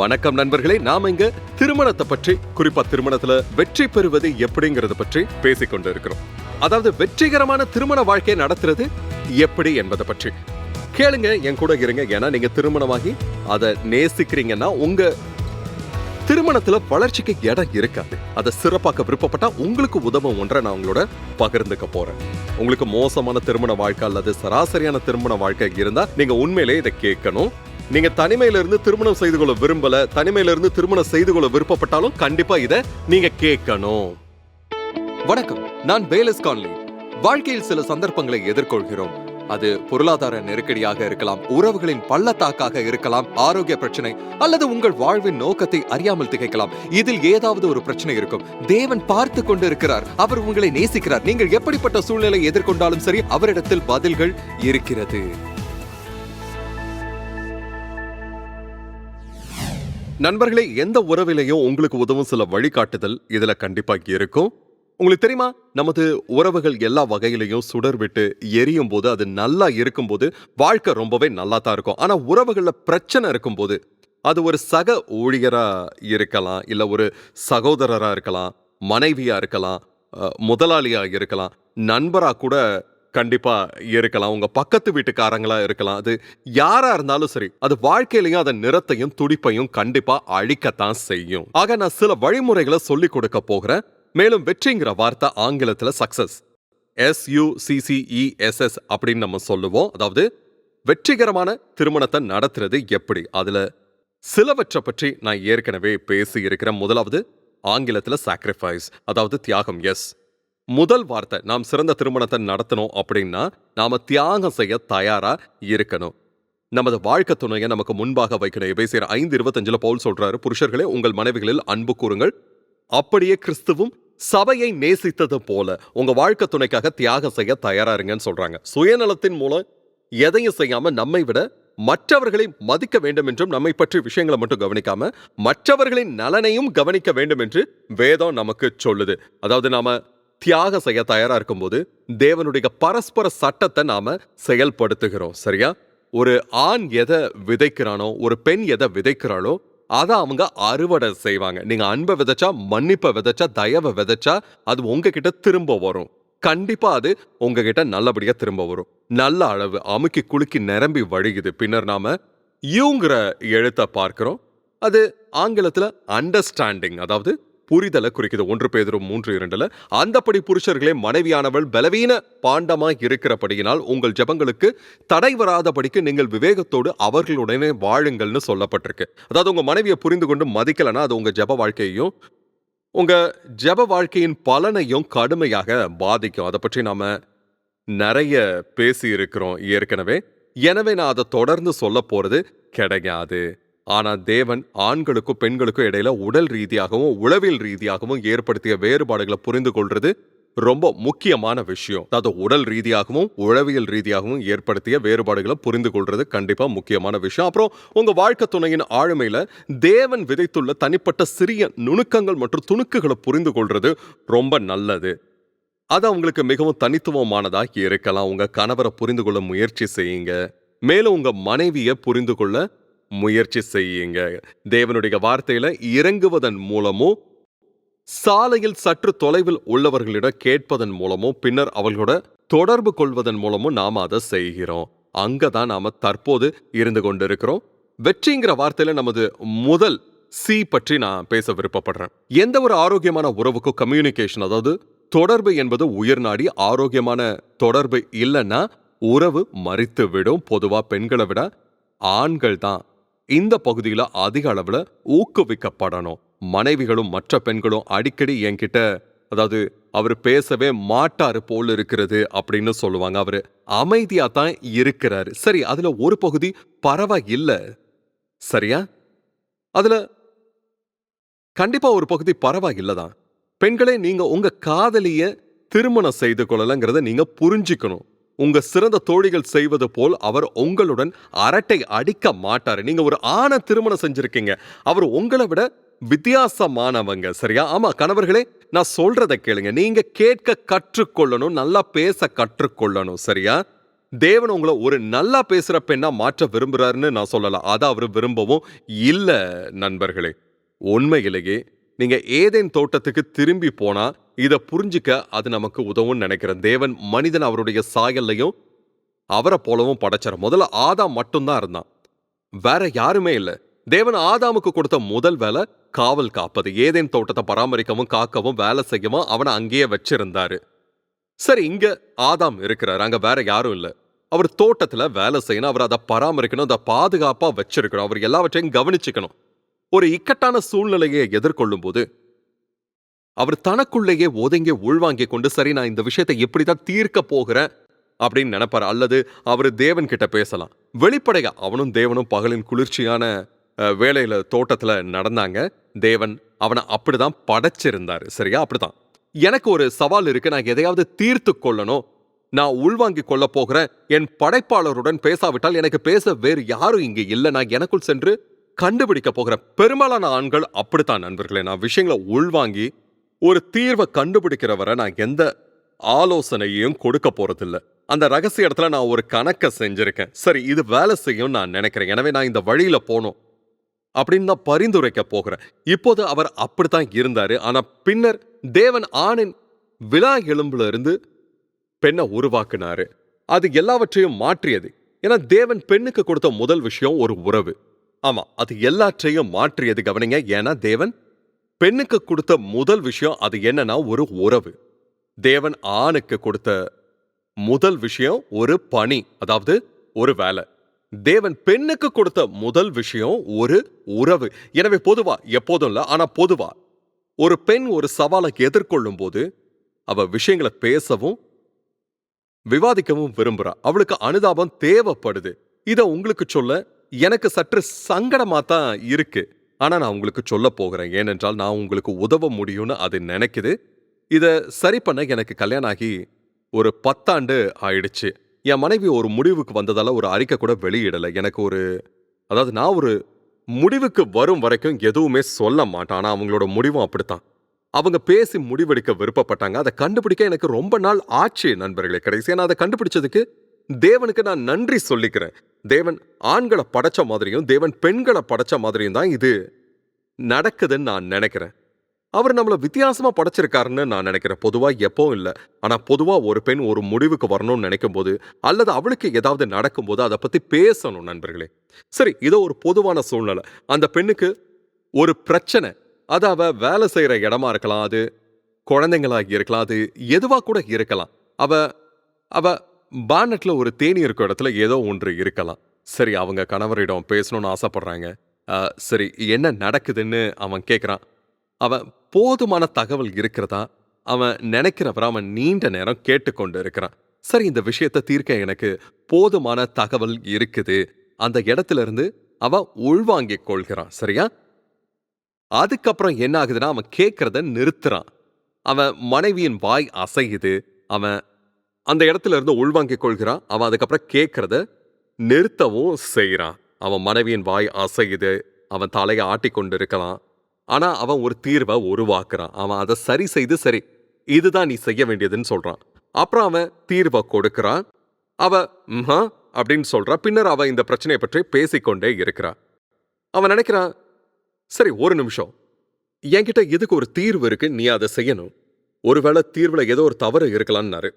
வணக்கம் நண்பர்களே நாம இங்க திருமணத்தை பற்றி குறிப்பா திருமணத்துல வெற்றி பெறுவது எப்படிங்கறத பற்றி பேசிக்கொண்டு இருக்கிறோம் அதாவது வெற்றிகரமான திருமண வாழ்க்கையை நடத்துறது எப்படி என்பதை பற்றி. கேளுங்க என் கூட இருங்க. ஏன்னா நீங்க திருமணமாகி அதை நேசிக்கிறீங்கன்னா உங்க திருமணத்துல வளர்ச்சிக்கு இடம் இருக்காது. அதை சிறப்பாக்க விருப்பப்பட்டா உங்களுக்கு உதவும் ஒன்றை நான் உங்களோட பகிர்ந்துக்க போறேன். உங்களுக்கு மோசமான திருமண வாழ்க்கை அல்லது சராசரியான திருமண வாழ்க்கை இருந்தா நீங்க உண்மையிலே இதை கேட்கணும். நீங்க தனிமையிலிருந்து திருமணம் செய்து கொள்ள விரும்பல தனிமையிலிருந்து திருமணம் செய்து கொள்ள விருப்பப்பட்டாலும் கண்டிப்பா இதை நீங்க கேட்கணும். வணக்கம் நான் பேலஸ் கான்லி. வாழ்க்கையில் சில சந்தர்ப்பங்களை எதிர்கொள்கிறோம். அது பொருளாதார நெருக்கடியாக இருக்கலாம் உறவுகளின் பள்ளத்தாக்காக இருக்கலாம் ஆரோக்கிய பிரச்சனை அல்லது உங்கள் வாழ்வின் நோக்கத்தை அறியாமல் திகைக்கலாம். இதில் ஏதாவது ஒரு பிரச்சனை இருக்கும். தேவன் பார்த்து கொண்டு இருக்கிறார் அவர் உங்களை நேசிக்கிறார். நீங்கள் எப்படிப்பட்ட சூழ்நிலை எதிர்கொண்டாலும் சரி அவரிடத்தில் பதில்கள் இருக்கிறது. நண்பர்களே எந்த உறவிலையும் உங்களுக்கு உதவும் சில வழிகாட்டுதல் இதுல கண்டிப்பா இருக்கும். உங்களுக்கு தெரியுமா? நமது உறவுகள் எல்லா வகையிலையும் சுடர் விட்டு எரியும் போது அது நல்லா இருக்கும்போது வாழ்க்கை ரொம்பவே நல்லா தான் இருக்கும். ஆனா உறவுகள்ல பிரச்சனை இருக்கும்போது அது ஒரு சக ஊழியரா இருக்கலாம் இல்ல ஒரு சகோதரரா இருக்கலாம் மனைவியா இருக்கலாம் முதலாளியாக முதலாளியா இருக்கலாம் நண்பரா கூட கண்டிப்பா இருக்கலாம். உங்க பக்கத்து வீட்டுக்காரங்களா இருக்கலாம். அது யாரா இருந்தாலும் சரி அது வாழ்க்கையிலையும் அதன் நிறத்தையும் துடிப்பையும் கண்டிப்பா அழிக்கத்தான் செய்யும். ஆக நான் சில வழிமுறைகளை சொல்லி கொடுக்க போகிறேன். மேலும் வெற்றிங்கிற வார்த்தை ஆங்கிலத்துல சக்சஸ் எஸ்யூசிசிஇஎஸ்எஸ் அப்படின்னு நம்ம சொல்லுவோம். அதாவது வெற்றிகரமான திருமணத்தை நடத்துறது எப்படி? அதுல சிலவற்றை பற்றி நான் ஏற்கனவே பேசி இருக்கிறேன் முதலாவது ஆங்கிலத்துல சாக்ரிஃபைஸ் அதாவது தியாகம். எஸ் முதல் வார்த்தை நாம் சிறந்த திருமணத்தை நடத்தணும் அப்படின்னா நாம தியாகம் செய்ய தயாரா இருக்கணும். நமது வாழ்க்கை துணையை நமக்கு முன்பாக வைக்கணும். எபேசியர் ஐந்து இருபத்தஞ்சில் பவுல் சொல்றாரு புருஷர்களே உங்கள் மனைவிகளில் அன்பு கூறுங்கள். அப்படியே கிறிஸ்துவும் சபையை நேசித்தது போல உங்க வாழ்க்கை துணைக்காக தியாகம் செய்ய தயாரா இருங்கன்னு சொல்றாங்க. சுயநலத்தின் மூலம் எதையும் செய்யாம நம்மை விட மற்றவர்களை மதிக்க வேண்டும் என்றும் நம்மை பற்றி விஷயங்களை மட்டும் கவனிக்காம மற்றவர்களின் நலனையும் கவனிக்க வேண்டும் என்று வேதம் நமக்கு சொல்லுது. அதாவது நாம தியாகம் செய்ய தயாரா இருக்கும்போது தேவனுடைய பரஸ்பர சட்டத்தை நாம செயல்படுத்துகிறோம் சரியா? ஒரு ஆண் எதை விதைக்கிறானோ ஒரு பெண் எதை விதைக்கிறாளோ அதை அவங்க அறுவடை செய்வாங்க. நீங்க அன்பை விதைச்சா மன்னிப்பை விதைச்சா தயவை விதைச்சா அது உங்ககிட்ட திரும்ப வரும். கண்டிப்பா அது உங்ககிட்ட நல்லபடியா திரும்ப வரும். நல்ல அளவு அமுக்கி குலுக்கி நிரம்பி வழியுது. பின்னர் நாம யூங்கிற எழுத்தை பார்க்கிறோம். அது ஆங்கிலத்துல அண்டர்ஸ்டாண்டிங் அதாவது புரிதலை குறிக்குது. ஒன்று பேதரும் மூன்று இரண்டுல அந்தப்படி புருஷர்களே மனைவியானவள் பலவீன பாண்டமா இருக்கிறபடியினால் உங்கள் ஜெபங்களுக்கு தடை வராதபடிக்கு நீங்கள் விவேகத்தோடு அவர்களுடனே வாழுங்கள்னு சொல்லப்பட்டிருக்கு. அதாவது உங்க மனைவியை புரிந்து கொண்டு மதிக்கலைன்னா அது உங்க ஜெப வாழ்க்கையையும் உங்க ஜெப வாழ்க்கையின் பலனையும் கடுமையாக பாதிக்கும். அதை பற்றி நாம நிறைய பேசி இருக்கிறோம் ஏற்கனவே. எனவே நான் அதை தொடர்ந்து சொல்ல போறது கிடையாது. ஆனா தேவன் ஆண்களுக்கும் பெண்களுக்கும் இடையில உடல் ரீதியாகவும் உளவியல் ரீதியாகவும் ஏற்படுத்திய வேறுபாடுகளை புரிந்து கொள்றது ரொம்ப முக்கியமான விஷயம். அதாவது உடல் ரீதியாகவும் உளவியல் ரீதியாகவும் ஏற்படுத்திய வேறுபாடுகளை புரிந்து கொள்றது கண்டிப்பா முக்கியமான விஷயம். அப்புறம் உங்க வாழ்க்கை துணையின் ஆளுமையில தேவன் விதைத்துள்ள தனிப்பட்ட சிறிய நுணுக்கங்கள் மற்றும் துணுக்குகளை புரிந்து கொள்றது ரொம்ப நல்லது. அது அவங்களுக்கு மிகவும் தனித்துவமானதாக இருக்கலாம். உங்க கணவரை புரிந்து கொள்ள முயற்சி செய்யுங்க. மேலும் உங்க மனைவியை புரிந்து கொள்ள முயற்சி செய்யுங்க. தேவனுடைய வார்த்தையில இறங்குவதன் மூலமும் சாலையில் சற்று தொலைவில் உள்ளவர்களிடம் கேட்பதன் மூலமும் பின்னர் அவர்களோட தொடர்பு கொள்வதன் மூலமும் நாம அதை செய்கிறோம். அங்கதான் நாம தற்போது இருந்து கொண்டிருக்கிறோம். வெற்றிங்கிற வார்த்தையில நமது முதல் சி பற்றி நான் பேச விருப்பப்படுறேன். எந்த ஒரு ஆரோக்கியமான உறவுக்கும் கம்யூனிகேஷன் அதாவது தொடர்பு என்பது உயிர் நாடி ஆரோக்கியமான தொடர்பு இல்லைன்னா உறவு மறித்து விடும் பொதுவா பெண்களை விட ஆண்கள் தான் இந்த பகுதியில அதிக அளவுல ஊக்குவிக்கப்படணும். மனைவிகளும் மற்ற பெண்களும் அடிக்கடி என்கிட்ட அதாவது அவர் பேசவே மாட்டாரு போல் இருக்கிறது அப்படின்னு சொல்லுவாங்க. அவரு அமைதியா தான் இருக்கிறாரு. சரி அதுல ஒரு பகுதி பரவாயில்ல. சரியா? அதுல கண்டிப்பா ஒரு பகுதி பரவாயில்ல தான். பெண்களே நீங்க உங்க காதலிய திருமணம் செய்து கொள்ளலங்கிறத நீங்க புரிஞ்சுக்கணும். உங்க சிறந்த தோழிகள் செய்வது போல் அவர் உங்களுடன் அரட்டை அடிக்க மாட்டாரு. நீங்க ஒரு ஆணை திருமணம் செஞ்சிருக்கீங்க. அவர் உங்களை விட வித்தியாசமானவங்க. சரியா? ஆமா கணவர்களே நான் சொல்றதை கேளுங்க. நீங்க கேட்க கற்றுக்கொள்ளணும் நல்லா பேச கற்றுக்கொள்ளணும். சரியா? தேவன் உங்களை ஒரு நல்லா பேசுற பெண்ணா மாற்ற விரும்புறாருன்னு நான் சொல்லலாம் அதை அவர் விரும்பவும் இல்ல நண்பர்களே. உண்மையிலேயே நீங்க ஏதேன் தோட்டத்துக்கு திரும்பி போனா இத புரிஞ்சுக்க அது நமக்கு உதவும் நினைக்கிறேன் தேவன் மனிதன் அவருடைய சாயல்லையும் அவரை போலவும் படைச்சார். முதல்ல ஆதாம் மட்டும்தான் இருந்தான். வேற யாருமே இல்ல. தேவன் ஆதாமுக்கு கொடுத்த முதல் வேலை காவல் காப்பது. ஏதேன் தோட்டத்தை பராமரிக்கவும் காக்கவும் வேலை செய்யவும் அவனை அங்கேயே வச்சிருந்தாரு. சரி இங்க ஆதாம் இருக்கிறார். அங்க வேற யாரும் இல்ல. அவர் தோட்டத்துல வேலை செய்யணும் அவர் அதை பராமரிக்கணும் அதை பாதுகாப்பா வச்சிருக்கணும். அவர் எல்லாவற்றையும் கவனிச்சுக்கணும். ஒரு இக்கட்டான சூழ்நிலையை எதிர்கொள்ளும் போது அவர் தனக்குள்ளேயே ஒதுங்கி உள்வாங்கிக் கொண்டு சரி நான் இந்த விஷயத்தை எப்படிதான் தீர்க்க போகிறேன் அப்படின்னு நினைப்பார். அல்லது அவர் தேவன் கிட்ட பேசலாம். வெளிப்படையா அவனும் தேவனும் பகலின் குளிர்ச்சியான வேலையில தோட்டத்துல நடந்தாங்க. தேவன் அவனை அப்படிதான் படைச்சிருந்தாரு. சரியா? அப்படிதான் எனக்கு ஒரு சவால் இருக்கு. நான் எதையாவது தீர்த்து கொள்ளணும். நான் உள்வாங்கிக் கொள்ள போகிறேன். என் படைப்பாளருடன் பேசாவிட்டால் எனக்கு பேச வேறு யாரும் இங்க இல்லை. நான் எனக்குள் சென்று கண்டுபிடிக்க போகிற பெரும்பாலான ஆண்கள் அப்படித்தான் நண்பர்களே. நான் விஷயங்களை உள்வாங்கி ஒரு தீர்வை கண்டுபிடிக்கிற வரை நான் எந்த ஆலோசனையும் கொடுக்க போறதில்ல. அந்த ரகசிய இடத்துல நான் ஒரு கணக்கை செஞ்சிருக்கேன். சரி இது வேலை செய்யும் நான் நினைக்கிறேன். எனவே நான் இந்த வழியில போகணும் அப்படின்னு தான் பரிந்துரைக்க போகிறேன். இப்போது அவர் அப்படித்தான் இருந்தாரு. ஆனா பின்னர் தேவன் ஆணின் விழா எலும்புல இருந்து பெண்ணை உருவாக்குனாரு. அது எல்லாவற்றையும் மாற்றியது. ஏன்னா தேவன் பெண்ணுக்கு கொடுத்த முதல் விஷயம் ஒரு உறவு. ஆமா அது எல்லாற்றையும் மாற்றியது கவனிங்க. ஏன்னா தேவன் பெண்ணுக்கு கொடுத்த முதல் விஷயம் அது என்னன்னா ஒரு உறவு. தேவன் ஆணுக்கு கொடுத்த முதல் விஷயம் ஒரு பணி அதாவது ஒரு வேலை. தேவன் பெண்ணுக்கு கொடுத்த முதல் விஷயம் ஒரு உறவு. எனவே பொதுவா எப்போதும் இல்லை ஆனா பொதுவா ஒரு பெண் ஒரு சவாலை எதிர்கொள்ளும் போது அவ விஷயங்களை பேசவும் விவாதிக்கவும் விரும்புறா. அவளுக்கு அனுதாபம் தேவைப்படுது. இத உங்களுக்கு சொல்ல எனக்கு சற்று சங்கடமா தான் இருக்கு. ஆனா நான் உங்களுக்கு சொல்ல போகிறேன். ஏனென்றால் நான் உங்களுக்கு உதவ முடியும்னு அது நினைக்குது. இத சரி பண்ண எனக்கு கல்யாணம் ஆகி ஒரு பத்தாண்டு ஆயிடுச்சு. என் மனைவி ஒரு முடிவுக்கு வந்ததால ஒரு அறிக்கை கூட வெளியிடல. எனக்கு ஒரு அதாவது நான் ஒரு முடிவுக்கு வரும் வரைக்கும் எதுவுமே சொல்ல மாட்டேன். ஆனா அவங்களோட முடிவும் அப்படித்தான். அவங்க பேசி முடிவெடுக்க விருப்பப்பட்டாங்க. அதை கண்டுபிடிக்க எனக்கு ரொம்ப நாள் ஆச்சு நண்பர்களே. கடைசி நான் அதை கண்டுபிடிச்சதுக்கு தேவனுக்கு நான் நன்றி சொல்லிக்கிறேன். தேவன் ஆண்களை படைச்ச மாதிரியும் தேவன் பெண்களை படைச்ச மாதிரியும் தான் இது நடக்குதுன்னு நான் நினைக்கிறேன். அவர் நம்மள வித்தியாசமா படைச்சிருக்காருன்னு நான் நினைக்கிறேன். பொதுவா எப்பவும் இல்லை. ஆனா பொதுவா ஒரு பெண் ஒரு முடிவுக்கு வரணும்னு நினைக்கும் போது அல்லது அவளுக்கு ஏதாவது நடக்கும்போது அதை பத்தி பேசணும் நண்பர்களே. சரி இதோ ஒரு பொதுவான சூழ்நிலை. அந்த பெண்ணுக்கு ஒரு பிரச்சனை. அது அவ வேலை செய்யற இடமா இருக்கலாம் அது குழந்தைங்களா இருக்கலாம் அது எதுவா கூட இருக்கலாம். அவ அவ பானட்ல ஒரு தேனி இருக்க இடத்துல ஏதோ ஒன்று இருக்கலாம். சரி அவங்க கணவரிடம் பேசணும்னு ஆசைப்படுறாங்க. அஹ், சரி என்ன நடக்குதுன்னு அவன் கேட்குறான் அவன் போதுமான தகவல் இருக்கிறதா? அவன் நினைக்கிறவரை அவன் நீண்ட நேரம் கேட்டுக்கொண்டு இருக்கிறான். சரி இந்த விஷயத்தை தீர்க்க எனக்கு போதுமான தகவல் இருக்குது. அந்த இடத்துல இருந்து அவன் உள்வாங்கிக் கொள்கிறான் சரியா? அதுக்கப்புறம் என்ன ஆகுதுன்னா அவன் கேட்கறத நிறுத்துறான். அவன் மனைவியின் வாய் அசையுது. அவன் அந்த இடத்துல இருந்து உள்வாங்கிக் கொள்கிறான். அவன் அதுக்கப்புறம் கேட்கறத நிறுத்தவும் செய்கிறான். அவன் மனைவியின் வாய் அசையுது. அவன் தலையை ஆட்டிக்கொண்டு இருக்கலாம் ஆனா அவன் ஒரு தீர்வை உருவாக்குறான். அவன் அதை சரி செய்து சரி இதுதான் நீ செய்ய வேண்டியதுன்னு சொல்றான். அப்புறம் அவன் தீர்வை கொடுக்கறான். அவ அப்படின்னு சொல்றா. பின்னர் அவ இந்த பிரச்சனையை பற்றி பேசிக்கொண்டே இருக்கிறா. அவன் நினைக்கிறான் சரி ஒரு நிமிஷம். என்கிட்ட இதுக்கு ஒரு தீர்வு இருக்கு? நீ அதை செய்யணும். ஒருவேளை தீர்வுல ஏதோ ஒரு தவறு இருக்கலாம்னாரு.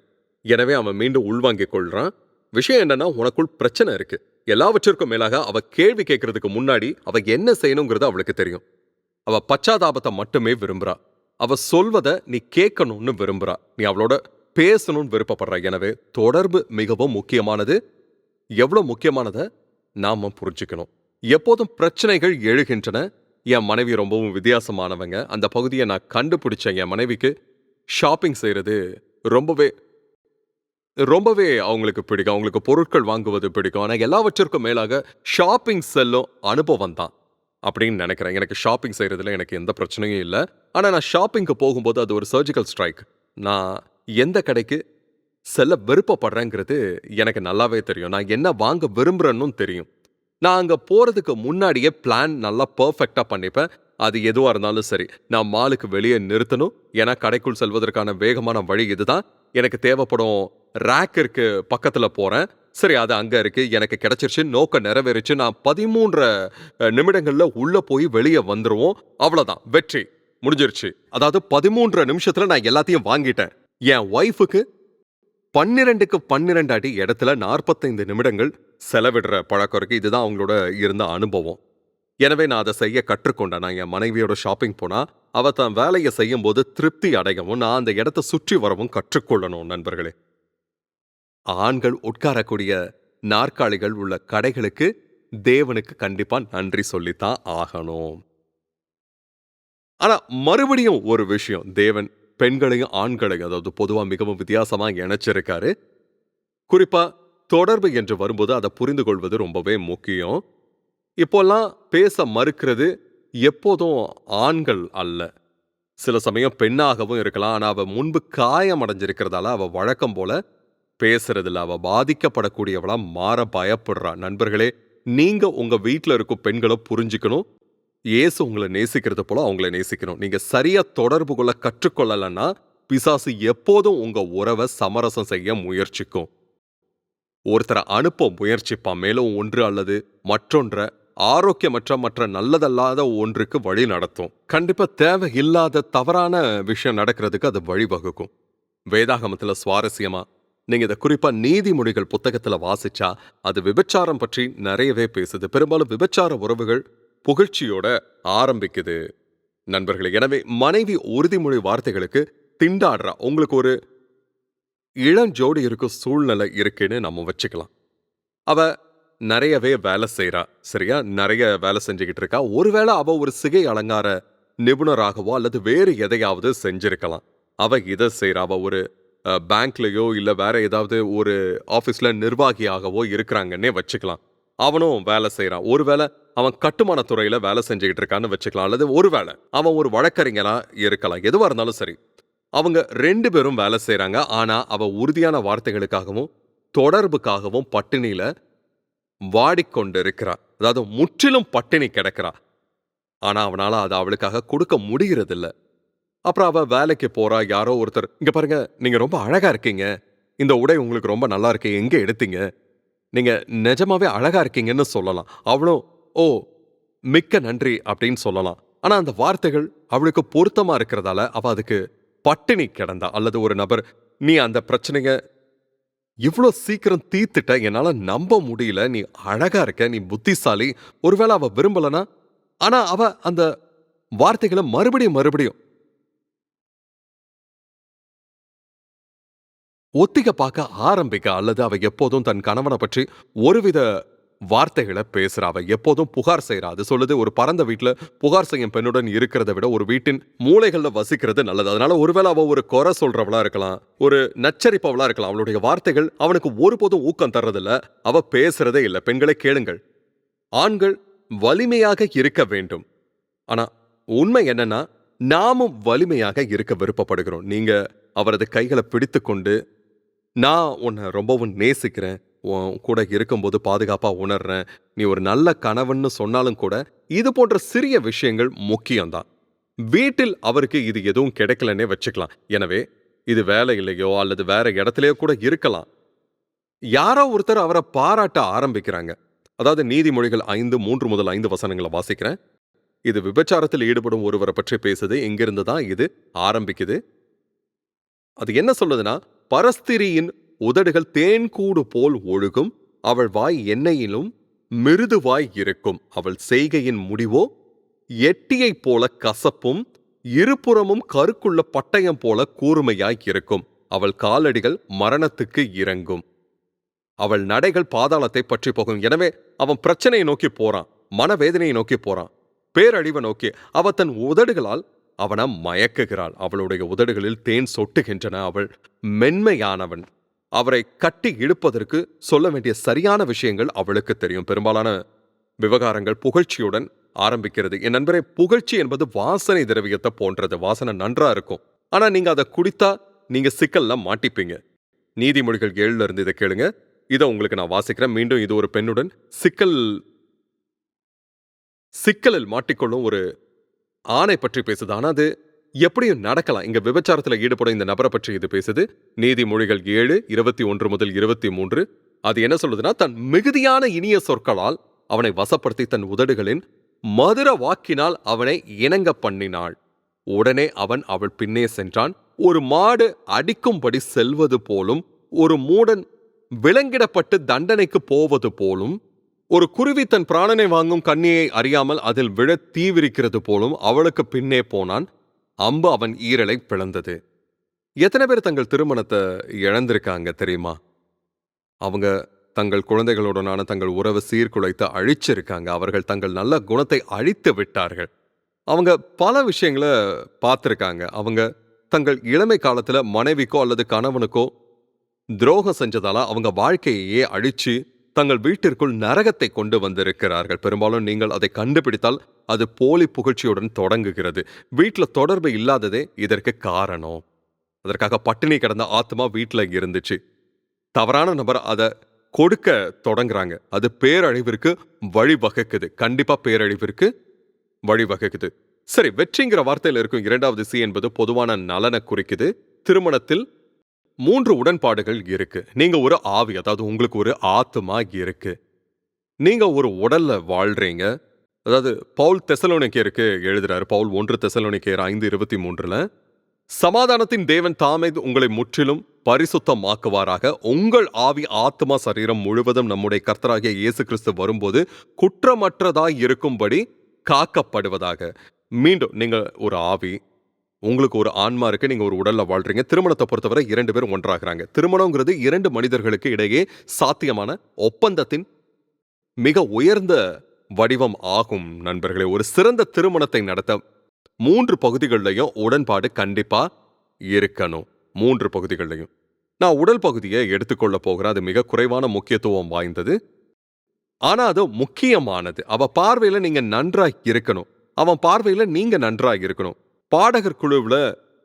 எனவே அவன் மீண்டும் உள்வாங்கிக் கொள்றான். விஷயம் என்னன்னா உனக்குள் பிரச்சனை இருக்கு. எல்லாவற்றிற்கும் மேலாக அவ கேள்வி கேட்கறதுக்கு முன்னாடி அவ என்ன செய்யணுங்கிறது அவளுக்கு தெரியும். அவ பச்சாதாபத்தை மட்டுமே விரும்புறா. அவ சொல்வத நீ கேட்கணும்னு விரும்புறா. நீ அவளோட பேசணும்னு விருப்பப்படுற. எனவே தொடர்பு மிகவும் முக்கியமானது. எவ்வளோ முக்கியமானதை நாம புரிஞ்சுக்கணும். எப்போதும் பிரச்சனைகள் எழுகின்றன. என் மனைவி ரொம்பவும் வித்தியாசமானவங்க. அந்த பகுதியை நான் கண்டுபிடிச்சேன். என் மனைவிக்கு ஷாப்பிங் செய்யறது ரொம்பவே ரொம்பவே அவங்களுக்கு பிடிக்கும். அவங்களுக்கு பொருட்கள் வாங்குவது பிடிக்கும். ஆனால் எல்லாவற்றிற்கும் மேலாக ஷாப்பிங் செல்லும் அனுபவம் தான் அப்படின்னு நினைக்கிறேன். எனக்கு ஷாப்பிங் செய்யறதுல எனக்கு எந்த பிரச்சனையும் இல்லை. ஆனால் நான் ஷாப்பிங்க்கு போகும்போது அது ஒரு சர்ஜிக்கல் ஸ்ட்ரைக் நான் எந்த கடைக்கு செல்ல விருப்பப்படுறேங்கிறது எனக்கு நல்லாவே தெரியும். நான் என்ன வாங்க விரும்புகிறேன்னு தெரியும். நான் அங்கே போகிறதுக்கு முன்னாடியே பிளான் நல்லா பர்ஃபெக்டாக பண்ணிப்பேன். அது எதுவாக இருந்தாலும் சரி. நான் மாலுக்கு வெளியே நிறுத்தணும். ஏன்னா கடைக்குள் செல்வதற்கான வேகமான வழி இதுதான். எனக்கு தேவைப்படும் ரேக் இருக்கு பக்கத்தில் போகிறேன் சரி அது அங்க இருக்கு. எனக்கு கிடைச்சிருச்சு. நோக்கம் நிறைவேறிச்சு. நான் பதிமூன்று நிமிடங்கள்ல உள்ள போய் வெளியே வந்துருவோம். அவ்வளோதான் வெற்றி. முடிஞ்சிருச்சு. அதாவது பதிமூன்று நிமிஷத்துல நான் எல்லாத்தையும் வாங்கிட்டேன். என் ஒய்ஃபுக்கு பன்னிரெண்டுக்கு பன்னிரெண்டு அடி இடத்துல நாற்பத்தைந்து நிமிடங்கள் செலவிடுற பழக்கம் இருக்குது இதுதான் அவங்களோட இருந்த அனுபவம். எனவே நான் அதை செய்ய கற்றுக்கொண்டேன். நான் என் மனைவியோட ஷாப்பிங் போனா அவ தன் வேலையை செய்யும் போது திருப்தி அடையவும் நான் அந்த இடத்த சுற்றி வரவும் கற்றுக்கொள்ளணும் நண்பர்களே. ஆண்கள் உட்காரக்கூடிய நாற்காலிகள் உள்ள கடைகளுக்கு தேவனுக்கு கண்டிப்பா நன்றி சொல்லித்தான் ஆகணும். ஆனா மறுபடியும் ஒரு விஷயம் தேவன் பெண்களையும் ஆண்களையும் அதாவது பொதுவா மிகவும் வித்தியாசமா இணைச்சிருக்காரு. குறிப்பா தொடர்பு என்று வரும்போது அதை புரிந்து கொள்வது ரொம்பவே முக்கியம். இப்போல்லாம் பேச மறுக்கிறது எப்போதும் ஆண்கள் அல்ல. சில சமயம் பெண்ணாகவும் இருக்கலாம் ஆனா அவ முன்பு காயம் அடைஞ்சிருக்கிறதால அவ வழக்கம் போல பேசுறதில்ல. அவ பாதிக்கப்படக்கூடியவளா மாற பயப்படுறா. நண்பர்களே நீங்க உங்க வீட்டில் இருக்கும் பெண்களை புரிஞ்சுக்கணும். இயேசு உங்களை நேசிக்கிறது போல அவங்கள நேசிக்கணும். நீங்க சரியா தொடர்பு கொள்ள கற்றுக்கொள்ளலன்னா பிசாசு எப்போதும் உங்க உறவை சமரசம் செய்ய முயற்சிக்கும். ஒருத்தரை அனுப்ப முயற்சிப்பான். மேலும் ஒன்று அல்லது மற்றொன்ற ஆரோக்கியமற்ற மற்ற நல்லதல்லாத ஒன்றுக்கு வழி நடத்தும். கண்டிப்பா தேவை இல்லாத தவறான விஷயம் நடக்கிறதுக்கு அது வழிவகுக்கும். வேதாகமத்துல சுவாரஸ்யமா நீங்க இதை குறிப்பா நீதிமொழிகள் புத்தகத்துல வாசிச்சா அது விபச்சாரம் பற்றி நிறையவே பேசுது. பெரும்பாலும் விபச்சார உறவுகள் புகழ்ச்சியோட ஆரம்பிக்குது. நண்பர்களே எனவே மனைவி உறுதிமொழி வார்த்தைகளுக்கு திண்டாடுறா. உங்களுக்கு ஒரு இளஞ்சோடி இருக்கும் சூழ்நிலை இருக்குன்னு நம்ம வச்சுக்கலாம். அவ நிறையவே வேலை செய்கிறா சரியா? நிறைய வேலை செஞ்சுக்கிட்டு இருக்கா. ஒருவேளை அவ ஒரு சிகை அலங்கார நிபுணராகவோ அல்லது வேறு எதையாவது செஞ்சிருக்கலாம். அவ இதை செய்கிறா அவ ஒரு பேங்க்லயோ இல்ல வேற ஏதாவது ஒரு ஆபீஸ்ல நிர்வாகியாகவோ இருக்கிறாங்கன்னே வச்சுக்கலாம். அவனும் வேலை செய்றான். ஒருவேளை அவன் கட்டுமான துறையில வேலை செஞ்சுக்கிட்டு இருக்கான்னு வச்சுக்கலாம். அல்லது ஒருவேளை அவன் ஒரு வழக்கறிஞரா இருக்கலாம். எதுவா இருந்தாலும் சரி. அவங்க ரெண்டு பேரும் வேலை செய்கிறாங்க ஆனா அவ உறுதியான வார்த்தைகளுக்காகவும் தொடர்புக்காகவும் பட்டினியில் வாடிக்கொண்டு இருக்கிறா அதாவது முற்றிலும் பட்டினி கிடக்கிறா. ஆனா அவனால அதை அவளுக்காக கொடுக்க முடியறதில்ல அப்புறம் அவ வேலைக்கு போறா யாரோ ஒருத்தர். இங்க பாருங்க நீங்க ரொம்ப அழகா இருக்கீங்க. இந்த உடை உங்களுக்கு ரொம்ப நல்லா இருக்கு. எங்க எடுத்தீங்க? நீங்க நிஜமாவே அழகா இருக்கீங்கன்னு சொல்லலாம். அவளும் ஓ மிக்க நன்றி அப்படின்னு சொல்லலாம். ஆனா அந்த வார்த்தைகள் அவளுக்கு பொருத்தமா இருக்கிறதால அவ அதுக்கு பட்டினி கிடந்தா. அல்லது ஒரு நபர் நீ அந்த பிரச்சனைங்க இவ்வளோ சீக்கிரம் தீர்த்துட்ட. என்னால நம்ப முடியல. நீ அழகா இருக்க. நீ புத்திசாலி. ஒருவேளை அவ விரும்பலனா? ஆனா அவ அந்த வார்த்தைகளை மறுபடியும் மறுபடியும் ஒத்திக பார்க்க ஆரம்பிக்க அல்லது அவ எப்போதும் தன் கணவனை பற்றி ஒருவித வார்த்தைகளை பேசுறா. அவ எப்போதும் புகார் செய்றா. அது சொல்லுது ஒரு பரந்த வீட்டில் புகார் செய்யும் பெண்ணுடன் இருக்கிறத விட ஒரு வீட்டின் மூலைகள்ல வசிக்கிறது நல்லது. அதனால ஒருவேளை அவ ஒரு குறை சொல்றவளா இருக்கலாம் ஒரு நச்சரிப்பவளா இருக்கலாம் அவளுடைய வார்த்தைகள் அவனுக்கு ஒருபோதும் ஊக்கம் தர்றதில்ல. அவ பேசுறதே இல்லை. பெண்களை கேளுங்கள். ஆண்கள் வலிமையாக இருக்க வேண்டும். ஆனா உண்மை என்னன்னா நாமும் வலிமையாக இருக்க விருப்பப்படுகிறோம். நீங்க அவரது கைகளை பிடித்துக்கொண்டு நான் உன்னை ரொம்பவும் நேசிக்கிறேன். உன் கூட இருக்கும்போது பாதுகாப்பா உணர்றேன். நீ ஒரு நல்ல கணவன்னு சொன்னாலும் கூட இது போன்ற சிறிய விஷயங்கள் முக்கியம்தான். வீட்டில் அவருக்கு இது எதுவும் கிடைக்கலன்னே வச்சுக்கலாம். எனவே இது வேலை இல்லையோ அல்லது வேற இடத்துலையோ கூட இருக்கலாம். யாரோ ஒருத்தர் அவரை பாராட்ட ஆரம்பிக்கிறாங்க. அதாவது நீதிமொழிகள் ஐந்து மூன்று முதல் ஐந்து வசனங்களை வாசிக்கிறேன். இது விபச்சாரத்தில் ஈடுபடும் ஒருவரை பற்றி பேசுது. இங்கிருந்து தான் இது ஆரம்பிக்குது. அது என்ன சொல்லுதுன்னா பரஸ்திரியின் உதடுகள் தேன்கூடு போல் ஒழுகும். அவள் வாய் எண்ணெயிலும் மிருதுவாய் இருக்கும். அவள் செய்கையின் முடிவோ எட்டியைப் போல கசப்பும் இருபுறமும் கருக்குள்ள பட்டயம் போல கூர்மையாய் இருக்கும். அவள் காலடிகள் மரணத்துக்கு இறங்கும். அவள் நடைகள் பாதாளத்தை பற்றி போகும். எனவே அவன் பிரச்சனையை நோக்கி போறான். மனவேதனையை நோக்கி போறான். பேரழிவை நோக்கி அவ தன் உதடுகளால் அவனை மயக்குகிறாள். அவளுடைய உதடுகளில் தேன் சொட்டுகின்றன. அவள் மென்மையானவன். அவரை கட்டி இழுப்பதற்கு சொல்ல வேண்டிய சரியான விஷயங்கள் அவளுக்கு தெரியும். பெரும்பாலான விவகாரங்கள் புகழ்ச்சியுடன் ஆரம்பிக்கிறது. என் நண்பரே புகழ்ச்சி என்பது வாசனை திரவியத்தை போன்றது. வாசனை நன்றா இருக்கும். ஆனா நீங்க அதை குடித்தா நீங்க சிக்கல்ல மாட்டிப்பீங்க. நீதிமொழிகள் ஏழுல இருந்து இதை கேளுங்க. இதை உங்களுக்கு நான் வாசிக்கிறேன். மீண்டும் இது ஒரு பெண்ணுடன் சிக்கல் சிக்கலில் மாட்டிக்கொள்ளும் ஒரு ஆணை பற்றி பேசுது. ஆனா அது எப்படியும் நடக்கலாம். இங்க விபச்சாரத்துல ஈடுபடும் இந்த நபரை பற்றி இது பேசுது. நீதிமொழிகள் ஏழு இருபத்தி ஒன்று முதல் இருபத்தி மூன்று. அது என்ன சொல்லுதுன்னா தன் மிகுதியான இனிய சொற்களால் அவனை வசப்படுத்தி தன் உதடுகளின் மதுர வாக்கினால் அவனை இணங்க பண்ணினாள். உடனே அவன் அவள் பின்னே சென்றான். ஒரு மாடு அடிக்கும்படி செல்வது போலும் ஒரு மூடன் விலங்கிடப்பட்டு தண்டனைக்கு போவது போலும் ஒரு குருவி தன் பிராணனை வாங்கும் கண்ணியை அறியாமல் அதில் விழ தீவிரிக்கிறது போலும் அவளுக்கு பின்னே போனான். அம்பு அவன் ஈரலை பிளந்தது. எத்தனை பேர் தங்கள் திருமணத்தை இழந்திருக்காங்க தெரியுமா? அவங்க தங்கள் குழந்தைகளுடனான தங்கள் உறவை சீர்குலைத்து அழிச்சிருக்காங்க. அவர்கள் தங்கள் நல்ல குணத்தை அழித்து விட்டார்கள். அவங்க பல விஷயங்களை பார்த்துருக்காங்க. அவங்க தங்கள் இளமை காலத்துல மனைவிக்கோ அல்லது கணவனுக்கோ துரோகம் செஞ்சதால அவங்க வாழ்க்கையையே அழிச்சு தங்கள் வீட்டிற்குள் நரகத்தை கொண்டு வந்திருக்கிறார்கள். பெரும்பாலும் நீங்கள் அதை கண்டுபிடித்தால் அது போலி புகழ்ச்சியுடன் தொடங்குகிறது. வீட்டில் தொடர்பு இல்லாததே இதற்கு காரணம். அதற்காக பட்டினி கிடந்த ஆத்மா வீட்டில் இருந்துச்சு. தவறான நபர் அதை கொடுக்க தொடங்குறாங்க. அது பேரழிவிற்கு வழிவகுக்குது. கண்டிப்பா பேரழிவிற்கு வழிவகுக்குது. சரி வெற்றிங்கிற வார்த்தையில இருக்கும் இரண்டாவது சி என்பது பொதுவான நலனை குறிக்குது. திருமணத்தில் மூன்று உடன்பாடுகள் இருக்கு. நீங்க ஒரு ஆவி அதாவது உங்களுக்கு ஒரு ஆத்மா இருக்கு. நீங்க ஒரு உடல்ல வாழ்றீங்க. அதாவது பவுல் தெசலோனிக்கேருக்கு எழுதுறாரு பவுல் ஒன்று தெசலோனிக்கேர் ஐந்து இருபத்தி மூன்றுல சமாதானத்தின் தேவன் தாமே உங்களை முற்றிலும் பரிசுத்தமாக்குவாராக. உங்கள் ஆவி ஆத்மா சரீரம் முழுவதும் நம்முடைய கர்த்தராகிய இயேசு கிறிஸ்து வரும்போது குற்றமற்றதாய் இருக்கும்படி காக்கப்படுவதாக. மீண்டும் நீங்க ஒரு ஆவி உங்களுக்கு ஒரு ஆன்மா இருக்கு நீங்க ஒரு உடல்ல வாழ்றீங்க. திருமணத்தை பொறுத்தவரை இரண்டு பேரும் ஒன்றாகிறாங்க. திருமணங்கிறது இரண்டு மனிதர்களுக்கு இடையே சாத்தியமான ஒப்பந்தத்தின் மிக உயர்ந்த வடிவம் ஆகும் நண்பர்களே. ஒரு சிறந்த திருமணத்தை நடத்த மூன்று பகுதிகளிலையும் உடன்பாடு கண்டிப்பா இருக்கணும். மூன்று பகுதிகளிலையும். நான் உடல் பகுதியை எடுத்துக்கொள்ள போகிறேன். அது மிக குறைவான முக்கியத்துவம் வாய்ந்தது. ஆனா அது முக்கியமானது. அவ பார்வையில நீங்க நன்றாக இருக்கணும். அவன் பார்வையில நீங்க நன்றாக இருக்கணும். பாடகர் குழுவுல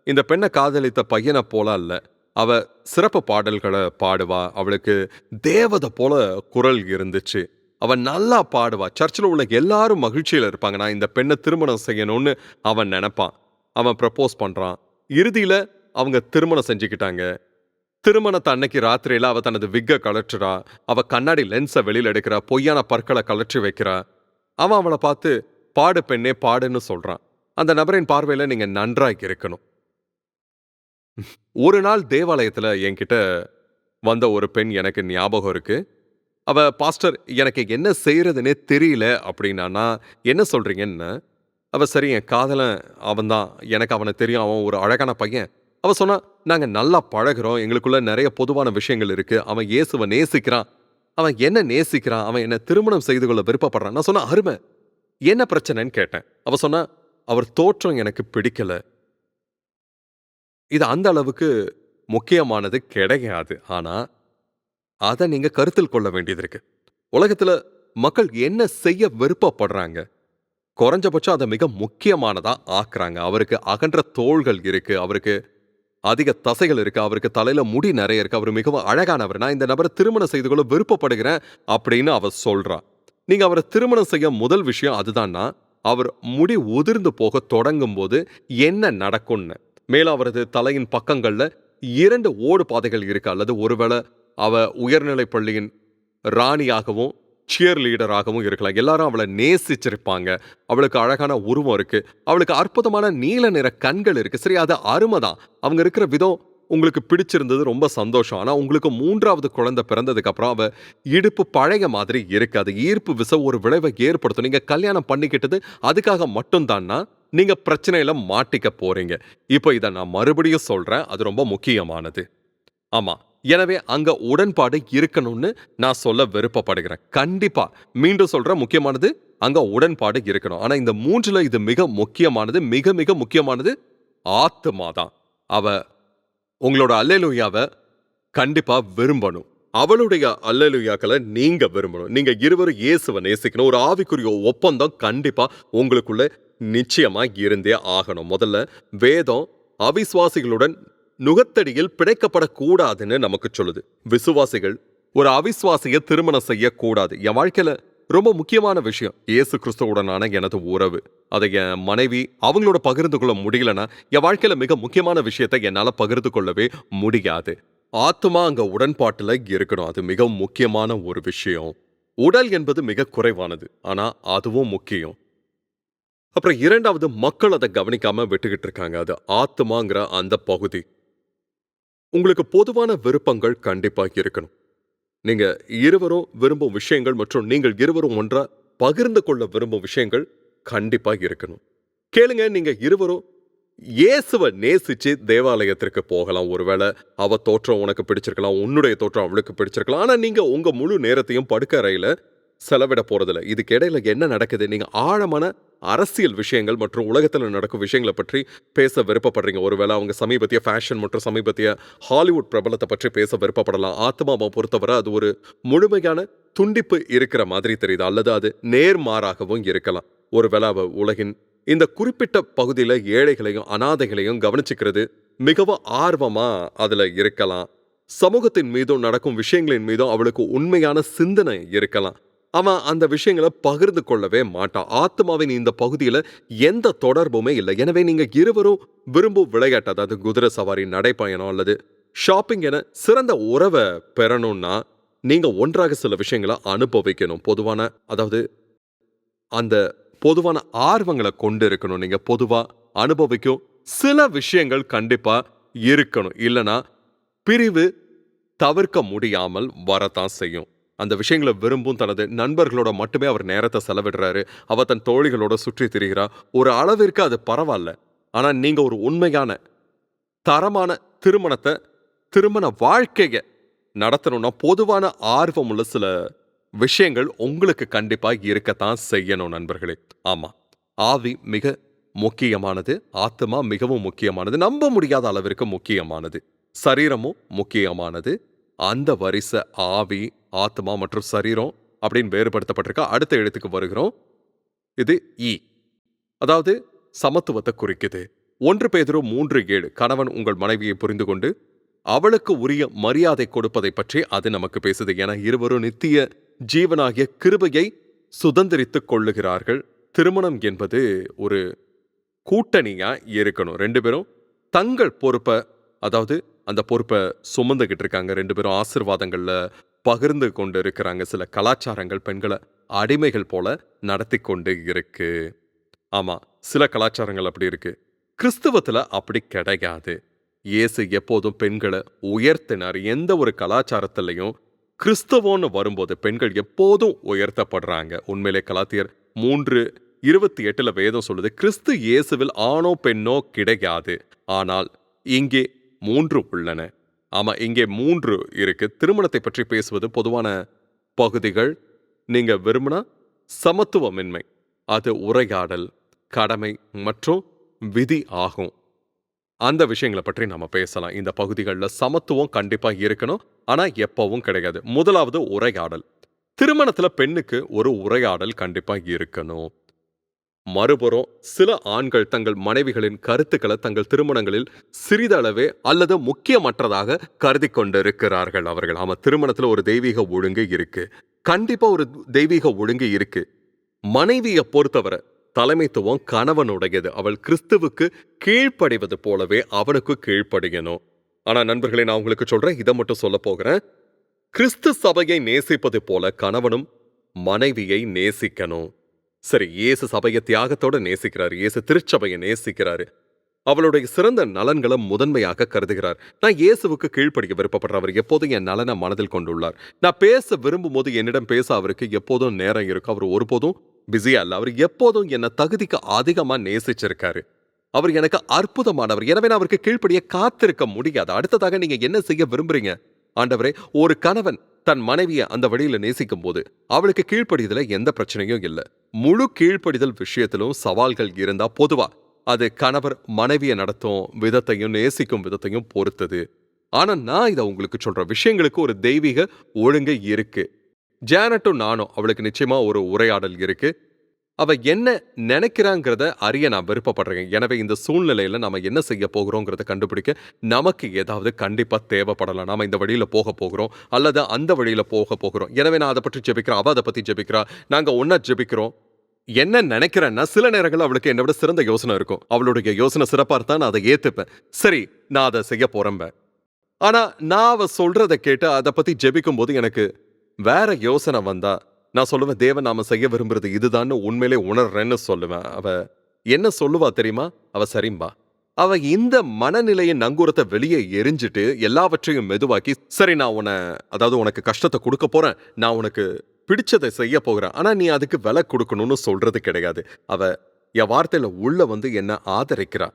இந்த பெண்ணை காதலித்த பையனை போல அல்ல. அவ சிறப்பு பாடல்களை பாடுவா. அவளுக்கு தேவதை போல குரல் இருந்துச்சு. அவன் நல்லா பாடுவா. சர்ச்சில் உள்ள எல்லாரும் மகிழ்ச்சியில இருப்பாங்க. நான் இந்த பெண்ணை திருமணம் செய்யணும்னு அவன் நினைப்பான். அவன் ப்ரப்போஸ் பண்றான். இறுதியில் அவங்க திருமணம் செஞ்சுக்கிட்டாங்க. திருமணத்தை அன்னைக்கு ராத்திரியில் அவ தனது விக்க கலற்றுறா அவ கண்ணாடி லென்ஸை வெளியில் எடுக்கிறா. பொய்யான பற்களை கலற்றி வைக்கிறா. அவன் அவளை பார்த்து பாடு பெண்ணே பாடுன்னு சொல்றான். அந்த நபரின் பார்வையில நீங்க நன்றாய் இருக்கணும் ஒரு நாள் தேவாலயத்துல என்கிட்ட வந்த ஒரு பெண் எனக்கு ஞாபகம் இருக்கு. அவ பாஸ்டர் எனக்கு என்ன செய்கிறதுனே தெரியல அப்படின்னா என்ன சொல்றீங்கன்னு? அவ சரி என் காதலன் அவன் தான். எனக்கு அவனை தெரியும். அவன் ஒரு அழகான பையன். அவ சொன்னா நாங்க நல்லா பழகுறோம். எங்களுக்குள்ள நிறைய பொதுவான விஷயங்கள் இருக்கு. அவன் இயேசுவை நேசிக்கிறான். அவன் என்ன நேசிக்கிறான்? அவன் என்ன திருமணம் செய்து கொள்ள விருப்பப்படுறான். நான் சொன்ன அருமை. என்ன பிரச்சனைன்னு கேட்டேன். அவ சொன்னா அவர் தோற்றம் எனக்கு பிடிக்கல. இது அந்த அளவுக்கு முக்கியமானது கிடையாது. ஆனா அதை நீங்க கருத்தில் கொள்ள வேண்டியது இருக்கு. உலகத்துல மக்கள் என்ன செய்ய விருப்பப்படுறாங்க? குறைஞ்சபட்சம் அதை மிக முக்கியமானதா ஆக்குறாங்க. அவருக்கு அகன்ற தோள்கள் இருக்கு. அவருக்கு அதிக தசைகள் இருக்கு. அவருக்கு தலையில முடி நிறைய இருக்கு. அவர் மிகவும் அழகானவர். நான் இந்த நபரை திருமணம் செய்து கொள்ள விருப்பப்படுகிறேன் அப்படின்னு அவர் சொல்றா நீங்க அவரை திருமணம் செய்ய முதல் விஷயம் அதுதான்னா அவர் முடி உதிர்ந்து போக தொடங்கும் போது என்ன நடக்கும்னு. மேலும் அவரது தலையின் பக்கங்கள்ல இரண்டு ஓடு பாதைகள் இருக்கு. அல்லது ஒருவேளை அவ உயர்நிலை பள்ளியின் ராணியாகவும் சியர் லீடராகவும் இருக்கலாம். எல்லாரும் அவளை நேசிச்சிருப்பாங்க. அவளுக்கு அழகான உருவம் இருக்கு. அவளுக்கு அற்புதமான நீல நிற கண்கள் இருக்கு. சரி அது அருமை தான். அவங்க இருக்கிற விதம் உங்களுக்கு பிடிச்சிருந்தது ரொம்ப சந்தோஷம். ஆனா உங்களுக்கு மூன்றாவது குழந்தை பிறந்ததுக்கு அப்புறம் அவ இடுப்பு பழைய மாதிரி இருக்காது ஈர்ப்பு விசை ஒரு விளைவை ஏற்படுத்தும். நீங்க கல்யாணம் பண்ணிக்கிட்டது அதுக்காக மட்டும்தான்னா நீங்க பிரச்சனையில மாட்டிக்க போறீங்க. இப்போ இதை நான் மறுபடியும் சொல்றேன். அது ரொம்ப முக்கியமானது. ஆமா. எனவே அங்க உடன்பாடு இருக்கணும்னு நான் சொல்ல விருப்பப்படுகிறேன். கண்டிப்பா. மீண்டும் சொல்ற முக்கியமானது அங்க உடன்பாடு இருக்கணும். ஆனா இந்த மூன்றுல இது மிக முக்கியமானது மிக மிக முக்கியமானது ஆத்மா தான் அவ உங்களோட அல்லலுயாவை கண்டிப்பா விரும்பணும். அவளுடைய அல்லலுயாக்களை நீங்க விரும்பணும். நீங்க இருவரும் இயேசுவை நேசிக்கணும். ஒரு ஆவிக்குரிய ஒப்பந்தம் கண்டிப்பா உங்களுக்குள்ள நிச்சயமா இருந்தே ஆகணும். முதல்ல வேதம் அவிசுவாசிகளுடன் நுகத்தடியில் பிணைக்கப்படக்கூடாதுன்னு நமக்கு சொல்லுது. விசுவாசிகள் ஒரு அவிஸ்வாசிய திருமணம் செய்யக்கூடாது. என் வாழ்க்கையில ரொம்ப முக்கியமான விஷயம். இயேசு கிறிஸ்துவுடனான எனது உறவு. அதை என் மனைவி அவங்களோட பகிர்ந்து கொள்ள முடியலன்னா என் வாழ்க்கையில மிக முக்கியமான விஷயத்தை என்னால பகிர்ந்து கொள்ளவே முடியாது. ஆத்மா அங்க உடன்பாட்டுல இருக்கணும். அது மிகவும் முக்கியமான ஒரு விஷயம். உடல் என்பது மிக குறைவானது. ஆனா அதுவும் முக்கியம். அப்புறம் இரண்டாவது மக்கள் அதை கவனிக்காம விட்டுக்கிட்டு இருக்காங்க. அது ஆத்மாங்கிற அந்த பகுதி. உங்களுக்கு பொதுவான விருப்பங்கள் கண்டிப்பாக இருக்கணும். நீங்க இருவரும் விரும்பும் விஷயங்கள் மற்றும் நீங்கள் இருவரும் ஒன்றா பகிர்ந்து கொள்ள விரும்பும் விஷயங்கள் கண்டிப்பா இருக்கணும். கேளுங்க நீங்க இருவரும் இயேசுவை நேசிச்சு தேவாலயத்திற்கு போகலாம். ஒருவேளை அவ தோற்றம் உனக்கு பிடிச்சிருக்கலாம் உன்னுடைய தோற்றம் அவளுக்கு பிடிச்சிருக்கலாம். ஆனா நீங்க உங்க முழு நேரத்தையும் படுக்க அறையில செலவிட போறதில்ல. இதுக்கு இடையில என்ன நடக்குது? நீங்க ஆழமான அரசியல் விஷயங்கள் மற்றும் உலகத்துல நடக்கும் விஷயங்களை பற்றி பேச விருப்பப்படுறீங்க. ஒருவேளை அவங்க சமீபத்திய ஃபேஷன் மற்றும் சமீபத்திய ஹாலிவுட் பிரபலத்தை பற்றி பேச விருப்பப்படலாம். ஆத்மாவை பொறுத்தவரை அது ஒரு முழுமையான துண்டிப்பு இருக்கிற மாதிரி தெரியுது. அல்லது அது நேர்மாறாகவும் இருக்கலாம். ஒருவேளை அவ உலகின் இந்த குறிப்பிட்ட பகுதியில ஏழைகளையும் அனாதைகளையும் கவனிச்சுக்கிறது மிகவும் ஆர்வமா அதுல இருக்கலாம். சமூகத்தின் மீதும் நடக்கும் விஷயங்களின் மீதும் அவளுக்கு உண்மையான சிந்தனை இருக்கலாம். அவன் அந்த விஷயங்களை பகிர்ந்து கொள்ளவே மாட்டான். ஆத்மாவின் இந்த பகுதியில எந்த தொடர்புமே இல்லை. எனவே நீங்க இருவரும் விரும்பும் விளையாட்டு அதாவது குதிரை சவாரி நடைப்பயணம் அல்லது ஷாப்பிங் என சிறந்த உறவை பெறணும்னா நீங்க ஒன்றாக சில விஷயங்களை அனுபவிக்கணும். பொதுவான அதாவது அந்த பொதுவான ஆர்வங்களை கொண்டு இருக்கணும் நீங்க பொதுவா அனுபவிக்கும் சில விஷயங்கள் கண்டிப்பா இருக்கணும். இல்லனா பிரிவு தவிர்க்க முடியாமல் வரத்தான் செய்யும். அந்த விஷயங்களை விரும்பும் தனது நண்பர்களோட மட்டுமே அவர் நேரத்தை செலவிடுறாரு. அவ தன் தோழிகளோட சுற்றி திரிகிறா. ஒரு அளவிற்கு அது பரவாயில்ல. ஆனா நீங்க ஒரு உண்மையான தரமான திருமணத்தை திருமண வாழ்க்கைய நடத்தணும்னா பொதுவான ஆர்வம் உள்ள சில விஷயங்கள் உங்களுக்கு கண்டிப்பா இருக்கத்தான் செய்யணும் நண்பர்களே. ஆமா ஆவி மிக முக்கியமானது ஆத்மா மிகவும் முக்கியமானது நம்ப முடியாத அளவிற்கு முக்கியமானது சரீரமும் முக்கியமானது. அந்த வரிசை ஆவி ஆத்மா மற்றும் சரீரம் அப்படின்னு வேறுபடுத்தப்பட்டிருக்க. அடுத்த எழுத்துக்கு வருகிறோம். இது இ அதாவது சமத்துவத்தை குறிக்குது. ஒன்று பேதரும் மூன்று ஏழு. கணவன் உங்கள் மனைவியை புரிந்து கொண்டு அவளுக்கு உரிய மரியாதை கொடுப்பதை பற்றி அது நமக்கு பேசுது. என இருவரும் நித்திய ஜீவனாகிய கிருபையை சுதந்திரித்துக் கொள்ளுகிறார்கள். திருமணம் என்பது ஒரு கூட்டணியா இருக்கணும். ரெண்டு பேரும் தங்கள் பொறுப்பை அதாவது அந்த பொறுப்பை சுமந்துகிட்டு இருக்காங்க. ரெண்டு பேரும் ஆசிர்வாதங்களில் பகிர்ந்து கொண்டு இருக்கிறாங்க சில கலாச்சாரங்கள் பெண்களை அடிமைகள் போல நடத்தி கொண்டு இருக்கு. ஆமா சில கலாச்சாரங்கள் அப்படி இருக்கு. கிறிஸ்துவத்துல அப்படி கிடையாது. இயேசு எப்போதும் பெண்களை உயர்த்தினார். எந்த ஒரு கலாச்சாரத்திலையும் கிறிஸ்தவம்னு வரும்போது பெண்கள் எப்போதும் உயர்த்தப்படுறாங்க. உண்மையிலே கலாத்தியர் மூன்று இருபத்தி எட்டுல வேதம் சொல்லுது கிறிஸ்து இயேசுவில் ஆணோ பெண்ணோ கிடையாது. ஆனால் இங்கே மூன்று உள்ளன. ஆமா இங்கே மூன்று இருக்கு. திருமணத்தை பற்றி பேசுவது பொதுவான பகுதிகள். நீங்க விரும்பினா சமத்துவமின்மை அது உரையாடல் கடமை மற்றும் விதி ஆகும். அந்த விஷயங்களை பற்றி நம்ம பேசலாம். இந்த பகுதிகளில் சமத்துவம் கண்டிப்பா இருக்கணும். ஆனா எப்பவும் கிடையாது. முதலாவது உரையாடல். திருமணத்துல பெண்ணுக்கு ஒரு உரையாடல் கண்டிப்பா இருக்கணும். மறுபுறம் சில ஆண்கள் தங்கள் மனைவிகளின் கருத்துக்களை தங்கள் திருமணங்களில் சிறிதளவே அல்லது முக்கியமற்றதாக கருதி கொண்டிருக்கிறார்கள். அவர்கள் ஆமா திருமணத்துல ஒரு தெய்வீக ஒழுங்கு இருக்கு. கண்டிப்பா ஒரு தெய்வீக ஒழுங்கு இருக்கு. மனைவியை பொறுத்தவரை தலைமைத்துவம் கணவனுடையது. அவள் கிறிஸ்துவுக்கு கீழ்ப்படைவது போலவே அவனுக்கு கீழ்ப்படையணும். ஆனா நண்பர்களை நான் உங்களுக்கு சொல்றேன் இதை மட்டும் சொல்ல போகிறேன். கிறிஸ்து சபையை நேசிப்பது போல கணவனும் மனைவியை நேசிக்கணும். சரி இயேசு சபையை தியாகத்தோட நேசிக்கிறாரு. இயேசு திருச்சபையை நேசிக்கிறாரு. அவளுடைய சிறந்த நலன்களை முதன்மையாக கருதுகிறார். நான் இயேசுவுக்கு கீழ்ப்படிய விருப்பப்படுறவர் எப்போதும் என் நலனை மனதில் கொண்டுள்ளார். நான் பேச விரும்பும் போது என்னிடம் பேச அவருக்கு எப்போதும் நேரம் இருக்கும். அவர் ஒருபோதும் பிஸியா இல்லை. அவர் எப்போதும் என்ன தகுதிக்கு அதிகமா நேசிச்சிருக்காரு. அவர் எனக்கு அற்புதமானவர். எனவே நான் அவருக்கு கீழ்ப்படிய காத்திருக்க முடியாது. அடுத்ததாக நீங்க என்ன செய்ய விரும்புறீங்க? ஆண்டவரே ஒரு கணவன் தன் மனைவியை அந்த வழியில நேசிக்கும் போது அவளுக்கு கீழ்ப்படிதல எந்த பிரச்சனையும் இல்ல. முழு கீழ்ப்படிதல் விஷயத்திலும் சவால்கள் இருந்தா பொதுவா அது கணவர் மனைவியை நடத்தும் விதத்தையும் நேசிக்கும் விதத்தையும் பொறுத்தது. ஆனா நான் இதை உங்களுக்கு சொல்ற விஷயங்களுக்கு ஒரு தெய்வீக ஒழுங்கு இருக்கு. ஜானட்டும் நானும் அவளுக்கு நிச்சயமா ஒரு உரையாடல் இருக்கு. அவ என்ன நினைக்கிறாங்கிறத அறிய நான் விருப்பப்படுறேன். எனவே இந்த சூழ்நிலையில நாம என்ன செய்ய போகிறோங்கிறத கண்டுபிடிக்க நமக்கு ஏதாவது கண்டிப்பா தேவைப்படலாம். நாம இந்த வழியில போக போகிறோம். அல்லது அந்த வழியில போக போகிறோம். எனவே நான் அதை பற்றி ஜெபிக்கிறேன். அவ அதை பத்தி ஜெபிக்கிறா. நாங்க ஒன்னா ஜெபிக்கிறோம். என்ன நினைக்கிறேன்னா சில நேரங்கள் அவளுக்கு என்னை விட சிறந்த யோசனை இருக்கும். அவளுடைய யோசனை சிறப்பாக இருந்தால் நான் அதை ஏத்துப்பேன். சரி நான் அதை செய்ய போகிறேன் ஆனா நான் அவள் சொல்கிறத கேட்டு அதை பத்தி ஜெபிக்கும் போது எனக்கு வேற யோசனை வந்தா நான் சொல்லுவேன் தேவன் நாம செய்ய விரும்புறது இதுதான்னு உண்மையிலே உணர்றேன்னு சொல்லுவேன். அவ என்ன சொல்லுவா தெரியுமா? அவ சரிம்பா. அவ இந்த மனநிலையின் நங்கூரத்தை வெளியே எரிஞ்சிட்டு எல்லாவற்றையும் மெதுவாக்கி சரி நான் உன அதாவது உனக்கு கஷ்டத்தை கொடுக்க போறேன் நான் உனக்கு பிடிச்சதை செய்ய போகிறேன் ஆனா நீ அதுக்கு விலை கொடுக்கணும்னு சொல்றது கிடையாது. அவ என் வார்த்தையில உள்ள வந்து என்ன ஆதரிக்கிறா.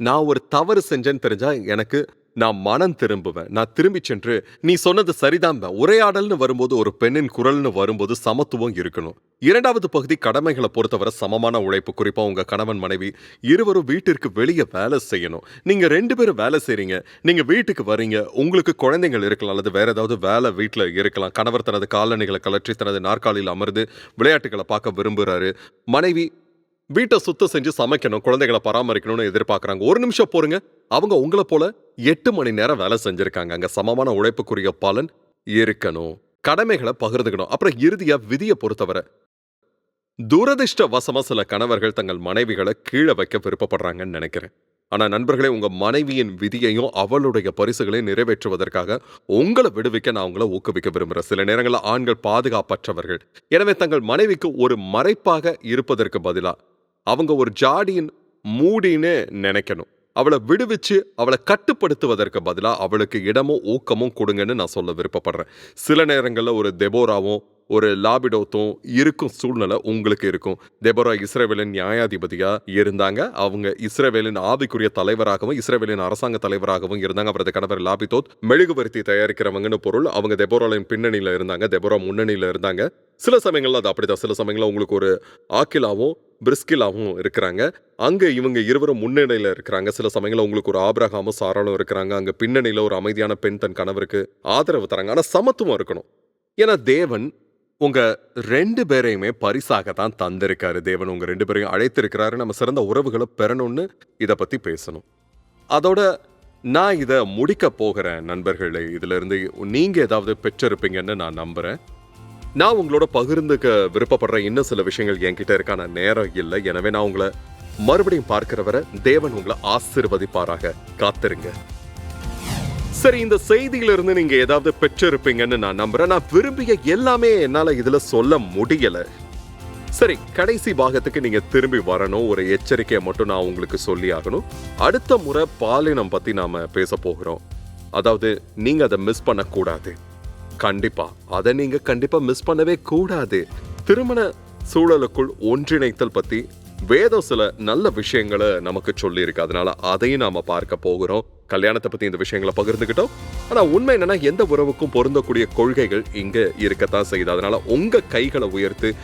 நான் ஒரு தவறு செஞ்சேன்னு தெரிஞ்சா எனக்கு நான் மனம் திரும்புவேன். நான் திரும்பி சென்று நீ சொன்னது சரிதான் உரையாடல்னு வரும்போது ஒரு பெண்ணின் குரல்னு வரும்போது சமத்துவம் இருக்கணும். இரண்டாவது பகுதி கடமைகளை பொறுத்தவரை சமமான உழைப்பு. குறிப்பா உங்க கணவன் மனைவி இருவரும் வீட்டிற்கு வெளியே வேலை செய்யணும். நீங்க ரெண்டு பேரும் வேலை செய்றீங்க. நீங்க வீட்டுக்கு வரீங்க. உங்களுக்கு குழந்தைகள் இருக்கலாம். அல்லது வேற ஏதாவது வேலை வீட்டில் இருக்கலாம். கணவர் தனது காலணிகளை கலற்றி தனது நாற்காலியில் அமர்ந்து விளையாட்டுகளை பார்க்க விரும்புகிறாரு மனைவி வீட்டை சுத்தம் செஞ்சு சமைக்கணும் குழந்தைகளை பராமரிக்கணும்னு எதிர்பார்க்குறாங்க. ஒரு நிமிஷம் போருங்க. அவங்க உங்களை போல எட்டு மணி நேரம் வேலை செஞ்சிருக்காங்க. அங்க சமமான உழைப்புக்குரிய பலன் இருக்கணும். கடமைகளை பகிர்ந்துக்கணும். அப்புறம் இறுதியா விதியை பொறுத்தவரை துரதிருஷ்டவசமாக சில கணவர்கள் தங்கள் மனைவிகளை கீழே வைக்க விருப்பப்படுறாங்கன்னு நினைக்கிறேன். ஆனா நண்பர்களே உங்க மனைவியின் விதியையும் அவளுடைய பரிசுகளையும் நிறைவேற்றுவதற்காக உங்களை விடுவிக்க நான் உங்களை ஊக்குவிக்க விரும்புறேன். சில நேரங்களில் ஆண்கள் பாதுகாப்பற்றவர்கள். எனவே தங்கள் மனைவிக்கு ஒரு மறைப்பாக இருப்பதற்கு பதிலா அவங்க ஒரு ஜாடியின் மூடின்னு நினைக்கணும். அவளை விடுவிச்சு அவளை கட்டுப்படுத்துவதற்கு பதிலாக அவளுக்கு இடமும் ஊக்கமும் கொடுங்கன்னு நான் சொல்ல விருப்பப்படுறேன். சில நேரங்களில் ஒரு தெபோராவும் ஒரு லாபிடோத்தும் இருக்கும் சூழ்நிலை உங்களுக்கு இருக்கும். தெபோரா இஸ்ரேவேலின் நியாயாதிபதியாக இருந்தாங்க. அவங்க இஸ்ரேவேலின் ஆவிக்குரிய தலைவராகவும் இஸ்ரேவேலின் அரசாங்க தலைவராகவும் இருந்தாங்க. அவரது கணவர் லாபிதோத் மெழுகுவர்த்தி தயாரிக்கிறவங்கன்னு பொருள் அவங்க தெபோராலின் பின்னணியில் இருந்தாங்க. தெபோரா முன்னணியில் இருந்தாங்க. சில சமயங்களில் அது அப்படிதான் சில சமயங்களில் உங்களுக்கு ஒரு ஆக்கிலாவும் பிரிஸ்கிலாவும் இருக்கிறாங்க. அங்கே இவங்க இருவரும் முன்னணியில இருக்கிறாங்க. சில சமயங்களில் உங்களுக்கு ஒரு ஆபிரகாமும் சாராலும் இருக்கிறாங்க. அங்கே பின்னணியில் ஒரு அமைதியான பெண் தன் கணவருக்கு ஆதரவு தராங்க. ஆனால் சமத்துவம் இருக்கணும். ஏன்னா தேவன் உங்க ரெண்டு பேரையுமே பரிசாக தான் தந்திருக்காரு. தேவன் உங்க ரெண்டு பேரையும் அழைத்திருக்கிறாரு நம்ம சிறந்த உறவுகளை பெறணும்னு இதை பத்தி பேசணும். அதோட நான் இதை முடிக்க போகிறேன் நண்பர்களே. இதிலிருந்து நீங்கள் ஏதாவது பெற்றிருப்பீங்கன்னு நான் நம்புகிறேன் நான் உங்களோட பகிர்ந்துக்க விருப்பப்படுற இன்னும் சில விஷயங்கள் என்கிட்ட இருக்கான நேரம் இல்லை. எனவே நான் உங்களை மறுபடியும் பார்க்கிற வரை தேவன் உங்களை ஆசிர்வதிப்பாராக. காத்திருங்க. சரி இந்த செய்தியிலிருந்து நீங்க ஏதாவது பெற்றிருப்பீங்கன்னு நான் நம்புறேன். நான் விரும்பிய எல்லாமே என்னால இதுல சொல்ல முடியல. சரி கடைசி பாகத்துக்கு நீங்க திரும்பி வரணும். ஒரு எச்சரிக்கையை மட்டும் நான் உங்களுக்கு சொல்லி ஆகணும். அடுத்த முறை பாலினம் பத்தி நாம பேச போகிறோம். அதாவது நீங்க அதை மிஸ் பண்ணக்கூடாது. கண்டிப்பா. அதை நீங்க கண்டிப்பா மிஸ் பண்ணவே கூடாது. திருமண சூழலுக்குள் ஒன்றிணைத்தல் பத்தி வேதம் சில நல்ல விஷயங்களை நமக்கு சொல்லியிருக்கு. அதனால அதையும் நாம பார்க்க போகிறோம். கல்யாணத்தை பத்தி இந்த விஷயங்களை பகிர்ந்துக்கிட்டோம். ஆனா உண்மை என்னன்னா எந்த உறவுக்கும் பொருந்தக்கூடிய கொள்கைகள் இங்க இருக்கத்தான் செய்யுது. அதனால உங்க கைகளை உயர்த்து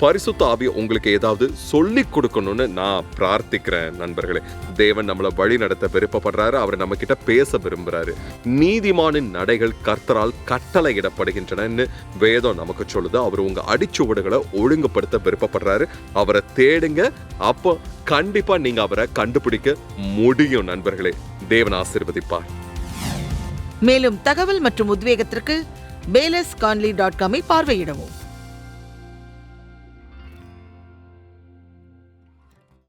பரிசுத்த ஆவி உங்களுக்கு ஏதாவது சொல்லி கொடுக்கணும்னு நான் பிரார்த்திக்கிறேன் நண்பர்களே. தேவன் நம்மளை வழி நடத்த விருப்பப்படுறாரு அவர் நம்ம கிட்ட பேச விரும்புறாரு. நீதிமானின் நடைகள் கர்த்தரால் கட்டளையிடப்படுகின்றனன்னு வேதம் நமக்கு சொல்லுது. அவர் உங்க அடிச்சுவடுகளை ஒழுங்குபடுத்த விருப்பப்படுறாரு. அவரை தேடுங்க அப்போ கண்டிப்பா நீங்க அவரை கண்டுபிடிக்க முடியும் நண்பர்களே. தேவன் ஆசீர்வதிப்பார். மேலும் தகவல் மற்றும் உத்வேகத்திற்கு பேலஸ் கான்லி டாட் காமை பார்வையிடவும்.